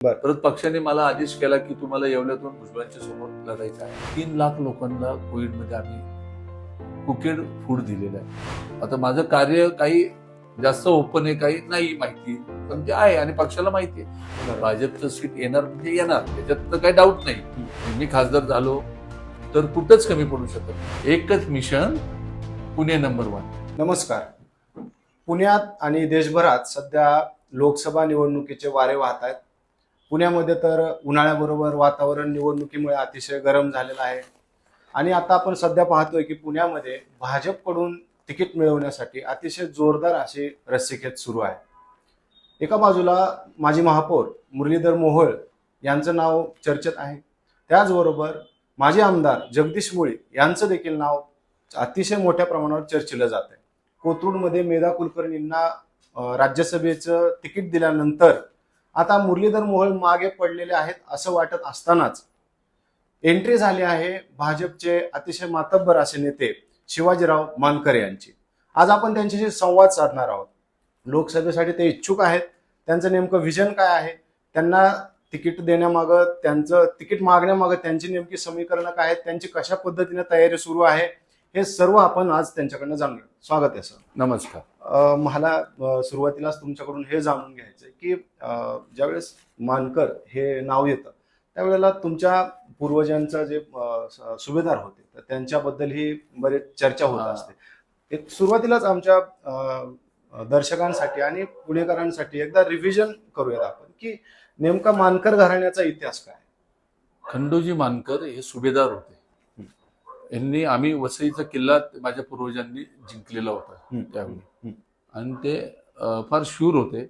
बर. परत पक्षाने मला आदेश केला की तुम्हाला येवल्यातून भुजबळांच्या समोर लढायचं आहे. तीन लाख लोकांना कोविडमध्ये आम्ही कुकेड फूड दिलेलं आहे. आता माझं कार्य काही जास्त ओपन आहे काही नाही माहिती पण ते आहे आणि पक्षाला माहिती आहे. भाजपचं सीट येणार म्हणजे येणार त्याच्यात तर काही डाऊट नाही. मी खासदार झालो तर कुठंच कमी पडू शकत. एकच मिशन पुणे नंबर वन नमस्कार. पुण्यात आणि देशभरात सध्या लोकसभा निवडणुकीचे वारे वाहत आहेत पुण्यामध्ये तर उन्हाळ्याबरोबर वातावरण निवडणुकीमुळे अतिशय गरम झालेलं आहे. आणि आता आपण सध्या पाहतोय की पुण्यामध्ये भाजपकडून तिकीट मिळवण्यासाठी अतिशय जोरदार अशी रस्सीखेच सुरू आहे. एका बाजूला माजी महापौर मुरलीधर मोहोळ यांचं नाव चर्चेत आहे. त्याचबरोबर माजी आमदार जगदीश मुळे यांचं देखील नाव अतिशय मोठ्या प्रमाणावर चर्चेलं जात आहे कोथरूडमध्ये मेधा कुलकर्णींना राज्यसभेचं तिकीट दिल्यानंतर आता मुरलीधर मोहोळ मागे पडलेले आहेत असं वाटत असतानाच. एंट्री झाली आहे भाजपचे अतिशय मातब्बर असे नेते शिवाजीराव मानकर यांची. आज आपण त्यांच्याशी संवाद साधणार आहोत. लोकसभेसाठी ते इच्छुक आहेत. त्यांचं नेमकं व्हिजन काय आहे? त्यांना तिकीट देण्यामागं त्यांचं तिकीट मागण्यामागं त्यांची नेमकी समीकरणं काय आहेत? त्यांची कशा पद्धतीने तयारी सुरू आहे? हे सर्व आपण आज त्यांच्याकडनं जाणून घेऊ. स्वागत आहे सर. नमस्कार. अ, मला सुरुवातीलाच तुमच्याकडून हे जाणून घ्यायचं आहे की अ, ज्यावेळेस मानकर हे नाव येतं त्यावेळेला तुमच्या पूर्वजांचा जे अ, स- सुभेदार होते तर त्यांच्याबद्दल ही बरेच चर्चा होत हा. असते. एक सुरुवातीलाच आमच्या अ, दर्शकांसाठी आणि पुणेकरांसाठी एकदा रिव्हिजन करूयात आपण की नेमका मानकर घराण्याचा इतिहास काय खंडोजी मानकर हे सुभेदार होते. यांनी आम्ही वसईचा किल्ला माझ्या पूर्वजांनी जिंकलेला होता. त्यावेळी. आणि ते फार शूर होते.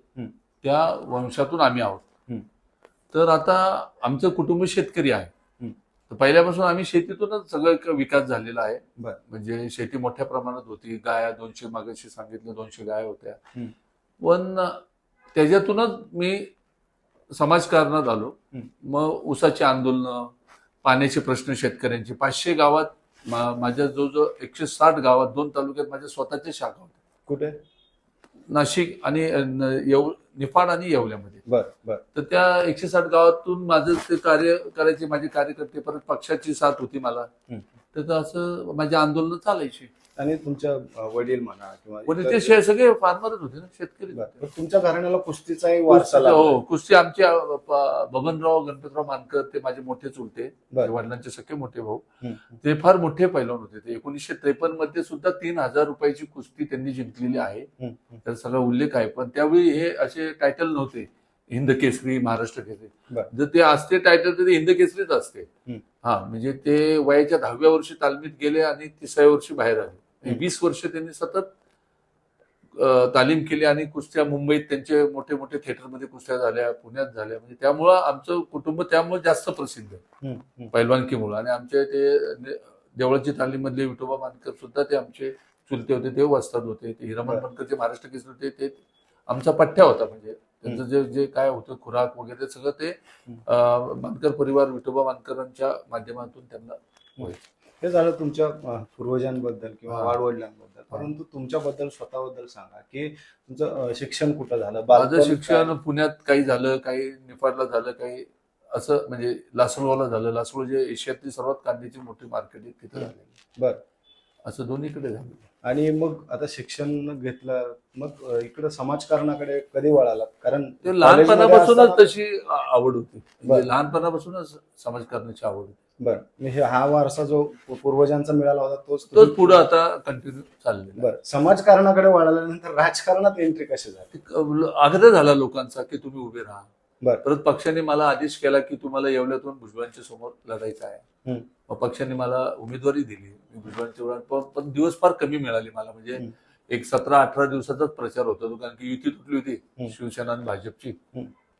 त्या वंशातून आम्ही आहोत. तर आता आमचं कुटुंब शेतकरी आहे. तर पहिल्यापासून आम्ही शेतीतूनच सगळं विकास झालेला आहे. म्हणजे शेती मोठ्या प्रमाणात होती गाया दोनशे मागाशी सांगितलं दोनशे गाया होत्या. पण त्याच्यातूनच मी समाजकारणात आलो. मग ऊसाची आंदोलनं पाण्याचे प्रश्न शेतकऱ्यांचे पाचशे गावात मा- माझ्या जवळजवळ एकशे साठ गावात दोन तालुक्यात माझ्या स्वतःच्या शाखा होत्या. कुठे? नाशिक आणि अ, न- येव निफाड आणि येवल्यामध्ये. बर बर. तर त्या एकशे साठ गावातून माझं ते कार्य करायचे माझे कार्यकर्ते परत पक्षाची साथ होती मला. हम्म. तर असं माझी आंदोलनं चालायची. आणि तुमच्या वडील म्हणा किंवा पण इतर- ते शे- सगळे फार्मरच होते ना शेतकरी बर. पण तुमच्या घराण्याला कुस्तीचाही वारसा कुस्ती-. हो कुस्ती आमचे अ, प- बबनराव गणपतराव मानकर ते माझे मोठे चुलते बर. वडिलांचे सख्खे मोठे भाऊ हम्म. ते फार मोठे पैलवान होते ते एकोणीसशे त्रेपन्नमध्ये सुद्धा तीन हजार रुपयाची कुस्ती त्यांनी जिंकलेली आहे हम्म. त्याचा सगळा उल्लेख आहे पण त्यावेळी हे असे टायटल नव्हते हिंद केसरी महाराष्ट्र केसरी. जर ते असते टायटल तर ते हिंद केसरीच असते. हा म्हणजे ते वयाच्या दहाव्या वर्षी तालमीत गेले आणि तिसऱ्या वर्षी बाहेर आले. वीस वर्ष त्यांनी सतत तालीम केली आणि कुस्त्या मुंबईत त्यांचे मोठे मोठे थिएटरमध्ये कुस्त्या झाल्या पुण्यात झाल्या म्हणजे त्यामुळं आमचं कुटुंब त्यामुळे जास्त प्रसिद्ध आहे. हम्म. पैलवानकीमुळं आणि आमचे ते देवळाची तालीम मधले विठोबा मानकर सुद्धा ते आमचे चुलते होते ते वस्ताद होते ते हिरामन बरं. मानकरचे महाराष्ट्र केसरी होते ते आमचा पठ्ठ्या होता म्हणजे त्यांचं जे जे काय होतं खुराक वगैरे सगळं ते मानकर परिवार विठोबा मानकरांच्या माध्यमातून त्यांना हे झालं तुमच्या पूर्वजांबद्दल किंवा. वाडवडिलांबद्दल. परंतु तुमच्याबद्दल स्वतःबद्दल सांगा की तुमचं शिक्षण कुठं झालं? माझं शिक्षण? पुण्यात काही झालं काही निफाडला झालं काही असं म्हणजे लासलगावला झालं. लासलगाव जे एशियातली सर्वात कांद्याची मोठी मार्केट आहे तिथं. झालेलं बर. असं दोन्हीकडे झालं आणि मग आता शिक्षण घेतलं मग इकडं समाजकारणाकडे कधी वळाला कारण ते लहानपणापासूनच तशी आवड होती. म्हणजे लहानपणापासूनच समाजकारणाची आवड होती. बर. मी हे वारसा जो पूर्वजांचा मिळाला होता तोच तोच पुढे आता कंटिन्यू चाललेला बर. समाजकारणाकडे वळाल्यानंतर राजकारणात एंट्री कशी झाली. आग्रह झाला लोकांचा की तुम्ही उभे राहा. बरं. परत पक्षाने मला आदेश केला की तुम्हाला येवल्यातून भुजबळांच्या समोर लढायचं आहे. पक्षाने मला उमेदवारी दिली. विरोधात पण- दिवस फार कमी मिळाले मला. म्हणजे. एक सतरा अठरा दिवसाचाच प्रचार होता तो कारण की युती तुटली होती. शिवसेना आणि भाजपची.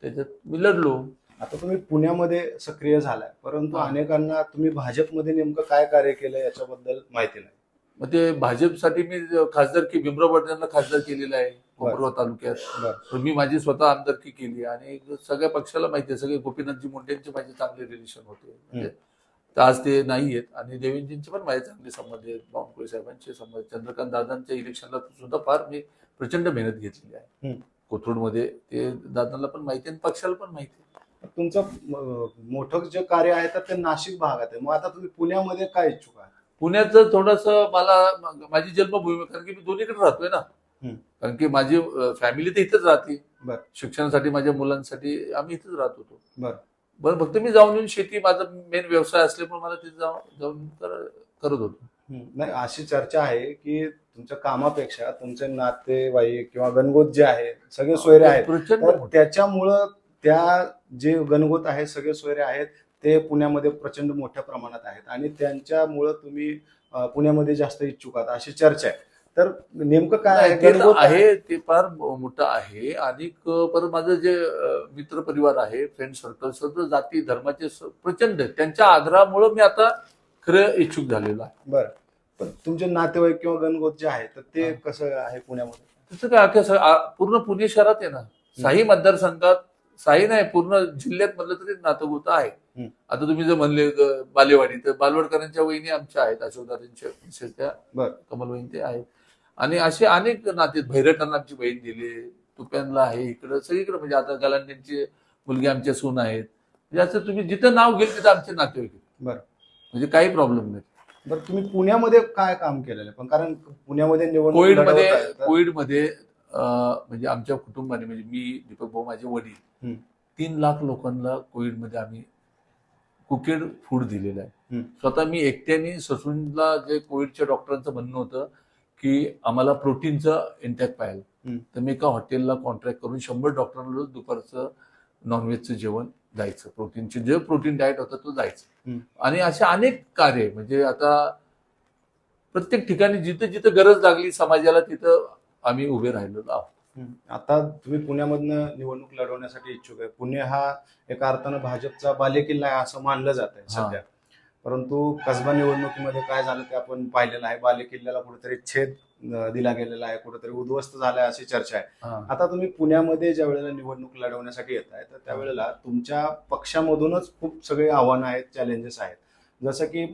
त्याच्यात मी लढलो. आता तुम्ही पुण्यामध्ये सक्रिय झालाय परंतु. अनेकांना तुम्ही भाजपमध्ये नेमकं काय कार्य केलं याच्याबद्दल माहिती नाही. मग ते भाजपसाठी मी खासदार की भीमराव पडद्यांना खासदार केलेला आहे कोपरगाव तालुक्यात. मी माझी स्वतः आमदारकी केली आणि सगळ्या पक्षाला माहिती आहे सगळे गोपीनाथजी मुंडेंचे माझे चांगले रिलेशन होते. तर आज ते नाही आहेत आणि देवेंजींचे पण माझे चांगले संबंध आहेत. बावनकुळे साहेबांचे संबंध चंद्रकांत दादांच्या इलेक्शनला सुद्धा फार मी प्रचंड मेहनत घेतलेली आहे. कोथरूडमध्ये ते दादांना पण माहिती आहे आणि पक्षाला पण माहिती आहे. तुमचं मोठं जे कार्य आहे तर ते नाशिक भागात आहे. मग आता तुम्ही पुण्यामध्ये काय इच्छुक आहात? पुण्याचं थोडस मला माझी जन्मभूमी कारण की मी दोन्हीकडे राहतोय ना. कारण की माझी फॅमिली तर इथंच राहते. शिक्षणासाठी माझ्या मुलांसाठी आम्ही इथंच राहत होतो. बर. बरं फक्त मी जाऊन येऊन शेती माझा मेन व्यवसाय असल्यामुळे मला तिथे जाऊन जाऊन कर- करत होतो. नाही अशी चर्चा आहे की तुमच्या कामापेक्षा तुमचे नातेवाईक किंवा गणगोत जे आहे सगळे सोयरे आहेत प्रचंड तर मोठं. त्याच्यामुळं त्या जे गणगोत आहेत सगळे सोयरे आहेत ते पुण्यामध्ये प्रचंड मोठ्या प्रमाणात आहेत आणि त्यांच्यामुळं तुम्ही अं, पुण्यामध्ये जास्त इच्छुक आहात अशी चर्चा आहे तर नेमकं काय ते तर आहे ते फार मोठं आहे. आणि परत माझं जे मित्र परिवार आहे फ्रेंड सर्कल सर्व जाती धर्माचे प्रचंड. त्यांच्या आग्रहामुळं मी आता खरं इच्छुक झालेलो आहे. बरं. पण तुमचे नातेवाईक किंवा गणगोत जे आहे तर ते. कसं आहे पुण्यामध्ये? तसं काय पूर्ण पुणे शहरात आहे ना. साही मतदारसंघात साही नाही पूर्ण जिल्ह्यात म्हणलं तरी नातगोत आहे. आता तुम्ही जर म्हणले बालेवाडी तर बालवडकरांच्या वहिनी आमच्या आहेत अशोकदारांच्या. कमलवहिनी ते आहेत. आणि असे अनेक नाते. भैरटना आमची बहीण दिली तुप्यांना आहे इकडं सगळीकडे म्हणजे आता गलांड्यांची मुलगी आमच्या सून आहेत म्हणजे असं तुम्ही जिथं नाव घेईल तिथं आमचे नातेवाईक. बरं. म्हणजे काही प्रॉब्लेम नाही बरं तुम्ही पुण्यामध्ये काय काम केलेलं आहे पण कारण पुण्यामध्ये निवडणूक कोविडमध्ये कोविडमध्ये म्हणजे आमच्या कुटुंबाने म्हणजे मी दीपक भाऊ माझे वडील. तीन लाख लोकांना कोविडमध्ये आम्ही कुकेड फूड दिलेलं आहे. स्वतः मी एकट्याने ससूनला जे कोविडच्या डॉक्टरांचं म्हणणं होतं की आम्हाला प्रोटीनचं इंटॅक्ट पाहिजे. तर मी एका हॉटेलला कॉन्ट्रॅक्ट करून शंभर डॉक्टरांना रोज दुपारचं नॉनव्हेजचं जेवण जायचं प्रोटीनचे जे प्रोटीन डाएट होतं तो जायचं. आणि असे अनेक कार्य. म्हणजे आता प्रत्येक ठिकाणी जिथं जिथं गरज लागली समाजाला तिथं आम्ही उभे राहिलेलो आहोत. आता तुम्ही पुण्यामधनं निवडणूक लढवण्यासाठी इच्छुक आहे पुणे हा एका अर्थानं भाजपचा बालेकिल्ला आहे असं मानलं जात आहे. सध्या परंतु कसबा निवडणुकीमध्ये काय झालं ते आपण पाहिलेलं आहे. बालेकिल्ल्याला कुठेतरी छेद दिला गेलेला आहे. कुठेतरी उद्ध्वस्त झालाय अशी चर्चा आहे. आता तुम्ही पुण्यामध्ये ज्या वेळेला निवडणूक लढवण्यासाठी येत आहे तर त्यावेळेला तुमच्या पक्षामधूनच खूप सगळे आव्हानं आहेत चॅलेंजेस आहेत. जसं की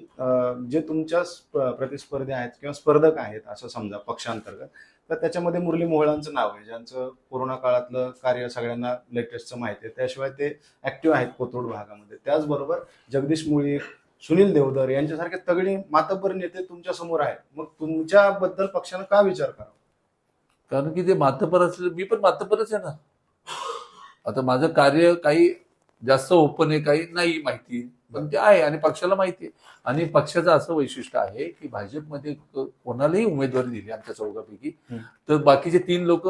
जे तुमच्या स्प- प्रतिस्पर्धी आहेत किंवा स्पर्धक आहेत असं समजा पक्षांतर्गत तर त्याच्यामध्ये मुरली मोहळांचं नाव आहे ज्यांचं कोरोना काळातलं कार्य सगळ्यांना लेटेस्टचं माहिती आहे. त्याशिवाय ते ऍक्टिव्ह आहेत कोथरूड भागामध्ये. त्याचबरोबर जगदीश मुळी सुनील देवधर यांच्यासारखे तगडी मातब्बर नेते तुमच्यासमोर आहेत. मग तुमच्याबद्दल पक्षानं का विचार करा कारण की ते मातपर असलं मी पण मातपरच आहे ना. आता माझं कार्य काही जास्त ओपन आहे काही नाही माहिती. पण ते आहे आणि पक्षाला माहिती आहे. आणि पक्षाचं असं वैशिष्ट्य आहे की भाजपमध्ये कोणालाही उमेदवारी दिली आमच्या चौघापैकी. तर बाकीचे तीन लोक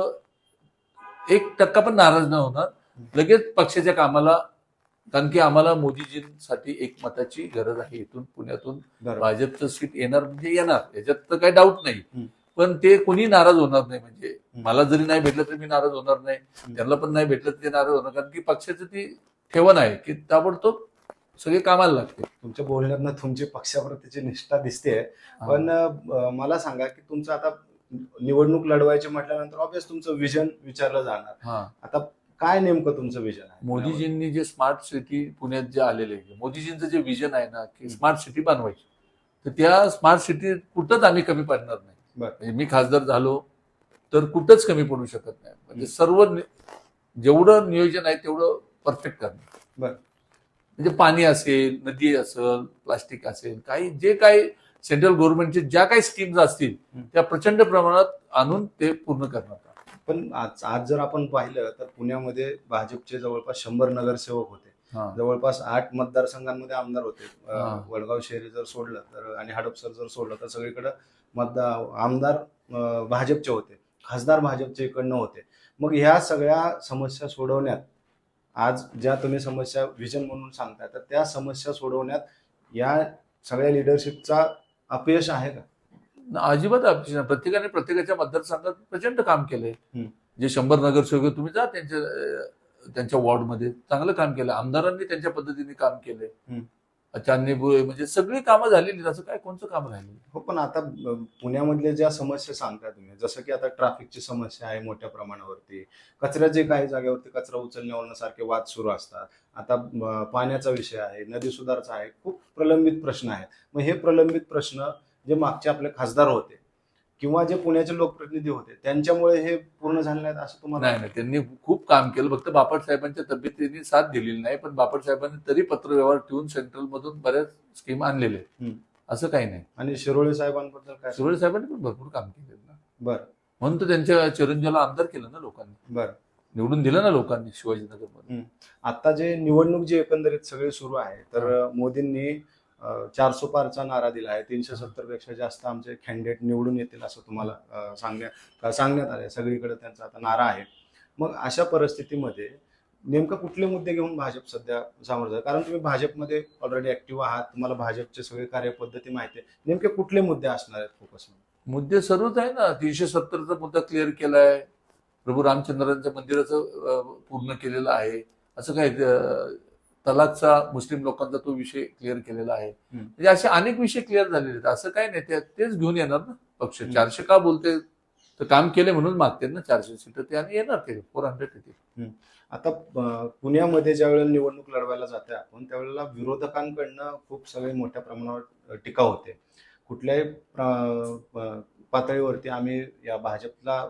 एक टक्का पण नाराज न होणार. लगेच पक्षाच्या कामाला कारण की आम्हाला मोदीजींसाठी एक मताची गरज आहे इथून पुण्यातून. भाजपचं सीट येणार म्हणजे येणार. याच्यात तर काही डाऊट नाही. पण ते कोणी नाराज होणार नाही म्हणजे. मला जरी नाही भेटलं तरी मी नाराज होणार नाही. त्यांना पण नाही भेटलं तरी ते नाराज होणार. कारण की पक्षाचं ती ठेवण आहे की ताबडतोब सगळे कामाला लागते तुमच्या बोलण्यातनं तुमची पक्षाप्रतीची निष्ठा दिसते. पण मला सांगा की तुमचं आता निवडणूक लढवायची म्हटल्यानंतर ऑब्विस तुमचं विजन विचारलं जाणार. आता काय नेमकं तुमचं विजन आहे मोदीजींनी जे स्मार्ट सिटी पुण्यात जे आलेले आहे मोदीजींचं जे विजन आहे ना की. स्मार्ट सिटी बनवायची तर त्या स्मार्ट सिटी कुठंच आम्ही कमी पडणार नाही. म्हणजे मी खासदार झालो तर कुठंच कमी पडू शकत नाही म्हणजे. सर्व जेवढं नियोजन आहे तेवढं परफेक्ट करणार बरं. म्हणजे पाणी असेल नदी असेल प्लास्टिक असेल काही जे काही सेंट्रल गव्हर्नमेंटचे ज्या काही स्कीम्स असतील. त्या प्रचंड प्रमाणात आणून ते पूर्ण करणार पण आज आज जर आपण पाहिलं तर पुण्यामध्ये भाजपचे जवळपास शंभर नगरसेवक होते. जवळपास आठ मतदारसंघांमध्ये आमदार होते. वडगाव शहरी जर सोडलं तर आणि हडपसर जर सोडलं तर सगळीकडे मतदार आमदार भाजपचे होते. खासदार भाजपचे इकडनं होते. मग ह्या सगळ्या समस्या सोडवण्यात आज ज्या तुम्ही समस्या व्हिजन म्हणून सांगताय तर त्या समस्या सोडवण्यात या सगळ्या लिडरशिपचा अपयश आहे का? अजिबात अपेक्षा. प्रत्येकाने प्रत्येकाच्या मतदारसंघात प्रचंड काम केलंय. जे शंभर नगरसेवक तुम्ही जा त्यांच्या त्यांच्या वॉर्डमध्ये चांगलं काम केलं आमदारांनी त्यांच्या पद्धतीने काम केलंय हम्म. चांदणी बुळे म्हणजे सगळी कामं झालेली. असं काय कोणचं काम राहिलं हो पण आता पुण्यामधल्या ज्या समस्या सांगता तुम्ही जसं की आता ट्रॅफिकची समस्या आहे मोठ्या प्रमाणावरती कचऱ्याचे काही जागेवरती कचरा उचलण्यावरून सारखे वाद सुरू असतात आता पाण्याचा विषय आहे नदी सुधारचा आहे खूप प्रलंबित प्रश्न आहेत मग हे प्रलंबित प्रश्न जे मागचे आपले खासदार होते किंवा जे पुण्याचे लोकप्रतिनिधी होते त्यांच्यामुळे हे पूर्ण झाले नाहीत असं तुम्हाला नाही नाही त्यांनी खूप काम केलं. फक्त बापट साहेबांच्या तब्येतीने साथ दिलेली नाही पण बापट साहेबांनी तरी पत्रव्यवहार ठेवून सेंट्रल मधून बऱ्याच स्कीम आणलेले. असं काही नाही. आणि शिरोळे साहेबांबद्दल काय शिरोळे साहेबांनी पण भरपूर काम केले ना. बर. म्हणून तर त्यांच्या चिरंजीला आमदार केलं ना लोकांनी. बर. निवडून दिलं ना लोकांनी शिवाजीनगरमध्ये आता जे निवडणूक जी एकंदरीत सगळे सुरू आहे तर मोदींनी चार चारसो पारचा नारा दिला आहे. तीनशे सत्तरपेक्षा जास्त आमचे कॅन्डिडेट निवडून येतील असं तुम्हाला सांगण्यात सांगण्यात सांगण्यात आहे सगळीकडे त्यांचा आता नारा आहे. मग अशा परिस्थितीमध्ये नेमकं कुठले मुद्दे घेऊन भाजप सध्या सामोर जात कारण तुम्ही भाजपमध्ये ऑलरेडी ऍक्टिव्ह आहात. तुम्हाला भाजपचे सगळे कार्यपद्धती माहिती आहे. नेमके कुठले मुद्दे असणार आहेत फोकस मुद्दे सर्वच आहे ना. तीनशे सत्तरचा मुद्दा क्लिअर केला आहे प्रभू रामचंद्रांच्या मंदिराचं पूर्ण केलेलं आहे. असं काय तलाकचा मुस्लिम लोकांचा तो विषय क्लिअर केलेला आहे. म्हणजे असे अनेक विषय क्लिअर झालेले आहेत. असं काय नाही ते- तेच घेऊन येणार ना पक्ष. चारशे का बोलते? तर काम केले म्हणून मागते ना चारशे सीट. ते आणि येणार ते. फोर हंड्रेड येतील. आता पुण्यामध्ये ज्या वेळेला निवडणूक लढवायला जाते आपण त्यावेळेला विरोधकांकडनं खूप सगळे मोठ्या प्रमाणावर टीका होते. कुठल्याही पातळीवरती आम्ही या भाजपला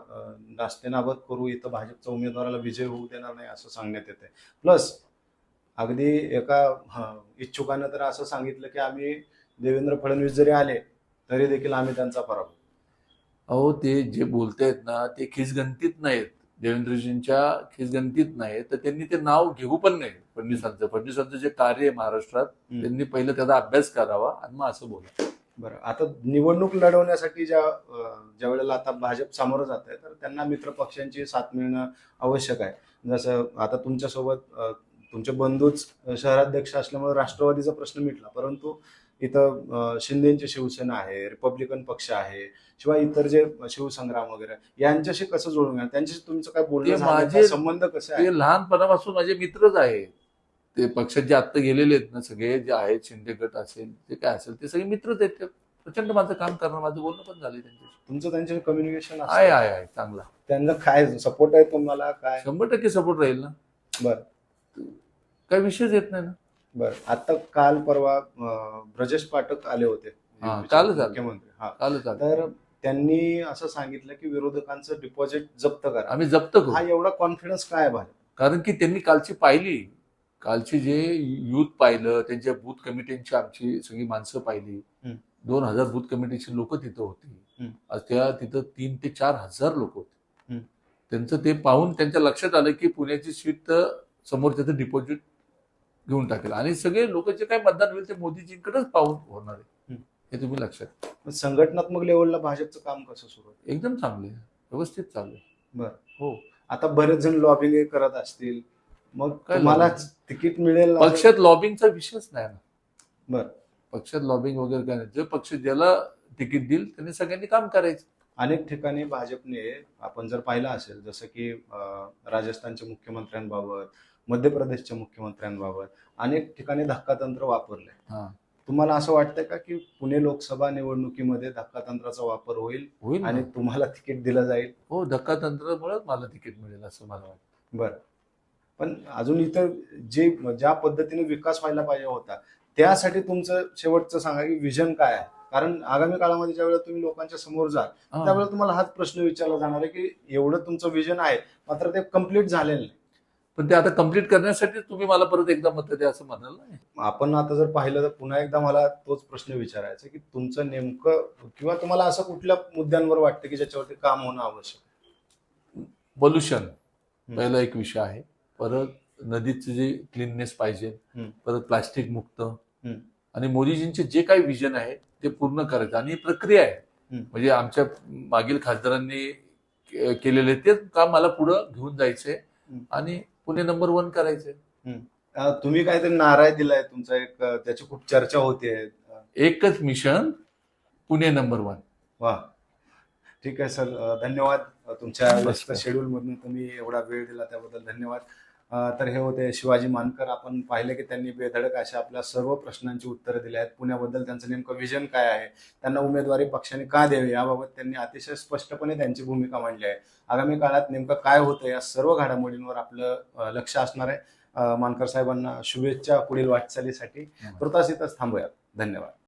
नास्तेनाबद करू इथं भाजपच्या उमेदवाराला विजय होऊ देणार नाही असं सांगण्यात येते प्लस अगदी एका इच्छुकानं तर असं सांगितलं की आम्ही देवेंद्र फडणवीस जरी आले तरी देखील आम्ही त्यांचा पराभव. अहो ते जे बोलतायत ना ते खिसगंतीत नाहीत. देवेंद्रजींच्या खिसगंतीत नाहीत. तर त्यांनी ते नाव घेऊ पण नाही फडणवीसांचं. फडणवीसांचं जे कार्य आहे महाराष्ट्रात. त्यांनी पहिलं त्याचा अभ्यास करावा आणि मग असं बोला. बरं आता निवडणूक लढवण्यासाठी ज्या ज्या वेळेला आता भाजप सामोरं जात आहे तर त्यांना मित्र पक्षांची साथ मिळणं आवश्यक आहे. जसं आता तुमच्यासोबत तुमचे बंधूच शहराध्यक्ष असल्यामुळे राष्ट्रवादीचा प्रश्न मिटला. परंतु इथं शिंदेची शिवसेना आहे रिपब्लिकन पक्ष आहे शिवाय इतर जे शिवसंग्राम वगैरे यांच्याशी कसं जोडून घ्या त्यांच्याशी तुमचं काय बोलणं? माझे- संबंध कसे आहे लहानपणापासून माझे मित्रच आहेत ते पक्षात जे आत्ता गेलेले आहेत ना सगळे जे आहेत शिंदे गट असेल ते काय असेल ते सगळे मित्रच आहेत. ते प्रचंड माझं काम करणार माझं बोलणं पण झालं त्यांच्याशी. तुमचं त्यांच्याशी कम्युनिकेशन आहे आहे आहे चांगला. त्यांना काय सपोर्ट आहे तुम्हाला काय? शंभर टक्के सपोर्ट राहील ना. बरं. काही विषयच येत नाही ना. बर. आता काल परवा अं, ब्रजेश पाठक आले होते. हा, कालच आले. मुख्यमंत्री. हा. तर त्यांनी असं सांगितलं की विरोधकांचं डिपॉझिट जप्त करा. आम्ही जप्त करू. हा एवढा कॉन्फिडन्स काय आहे भाजप? कारण की त्यांनी कालची पाहिली. कालची जे युथ पाहिलं त्यांच्या बूथ कमिटींची आमची सगळी माणसं पाहिली. हम्म. दोन हजार बूथ कमिटीची लोक तिथं होती. हम्म. आज त्या तिथं तीन ते चार हजार लोक होते. हम्म. त्यांचं ते पाहून त्यांच्या लक्षात आलं की पुण्याची सीट तर समोर त्याचं डिपॉझिट घेऊन टाकेल. आणि सगळे लोक जे काही मतदान होईल ते मोदीजींकडेच पाहून होणार आहे. हे तुम्ही लक्षात संघटनात्मक लेवलला भाजपचं काम कसं सुरू आहे एकदम चांगले व्यवस्थित चालू आहे. बरं. हो. आता बरेच जण लॉबिंग करत असतील. मग काय lobbying? तिकीट मिळेल पक्षात लॉबिंगचा विषयच नाही ना. बरं. पक्षात लॉबिंग वगैरे काय नाही. जे पक्ष ज्याला तिकीट देईल त्यांनी सगळ्यांनी काम करायचं. अनेक ठिकाणी भाजपने आपण जर पाहिलं असेल जसं की राजस्थानच्या मुख्यमंत्र्यांबाबत मध्य प्रदेशच्या मुख्यमंत्र्यांबाबत अनेक ठिकाणी धक्कातंत्र वापरलंय. तुम्हाला असं वाटतंय का की पुणे लोकसभा निवडणुकीमध्ये धक्कातंत्राचा वापर होईल. आणि तुम्हाला तिकीट दिलं जाईल? हो धक्का तंत्रामुळेच मला तिकीट मिळेल असं मला वाटतं. बरं. पण अजून इथं जे ज्या पद्धतीने विकास व्हायला पाहिजे होता त्यासाठी तुमचं शेवटचं सांगा की विजन काय आहे? कारण आगामी काळामध्ये ज्यावेळेला तुम्ही लोकांच्या समोर जाल. त्यावेळेला तुम्हाला हाच प्रश्न विचारला जाणार आहे की एवढं तुमचं विजन आहे मात्र ते कंप्लीट झालेलं नाही. पण ते आता कंप्लीट करण्यासाठी तुम्ही मला परत एकदा मत द्या असं म्हणाल ना आपण आता जर पाहिलं तर पुन्हा एकदा मला तोच प्रश्न विचारायचा की तुमचं नेमकं किंवा तुम्हाला असं कुठल्या मुद्द्यांवर वाटतं की ज्याच्यावरती काम होणं आवश्यक? पोल्युशन पहिला एक विषय आहे परत नदीचं जे क्लीननेस पाहिजे. परत प्लास्टिक मुक्त आणि मोदीजींचे जे काही विजन आहे ते पूर्ण करायचं आणि ही प्रक्रिया आहे. म्हणजे आमच्या मागील खासदारांनी केलेले तेच काम मला पुढं घेऊन जायचंय. आणि पुणे नंबर वन करायचंय. अं, तुम्ही काहीतरी नाराय दिलाय तुमचा एक त्याची खूप चर्चा होते एकच मिशन पुणे नंबर वन वा. ठीक आहे सर. धन्यवाद. तुमच्या. शेड्यूल मधून तुम्ही एवढा वेळ दिला त्याबद्दल धन्यवाद. तर हे होते शिवाजी मानकर. आपण पाहिले की त्यांनी बेधडक अशा आपल्या सर्व प्रश्नांची उत्तरं दिली आहेत. पुण्याबद्दल त्यांचं नेमकं विजन काय आहे? त्यांना उमेदवारी पक्षाने का द्यावी? याबाबत त्यांनी अतिशय स्पष्टपणे त्यांची भूमिका मांडली आहे. आगामी काळात नेमकं काय होतं या सर्व घडामोडींवर आपलं लक्ष असणार आहे. मानकर साहेबांना शुभेच्छा पुढील वाटचालीसाठी. तुर्तास इथंच थांबूयात. धन्यवाद.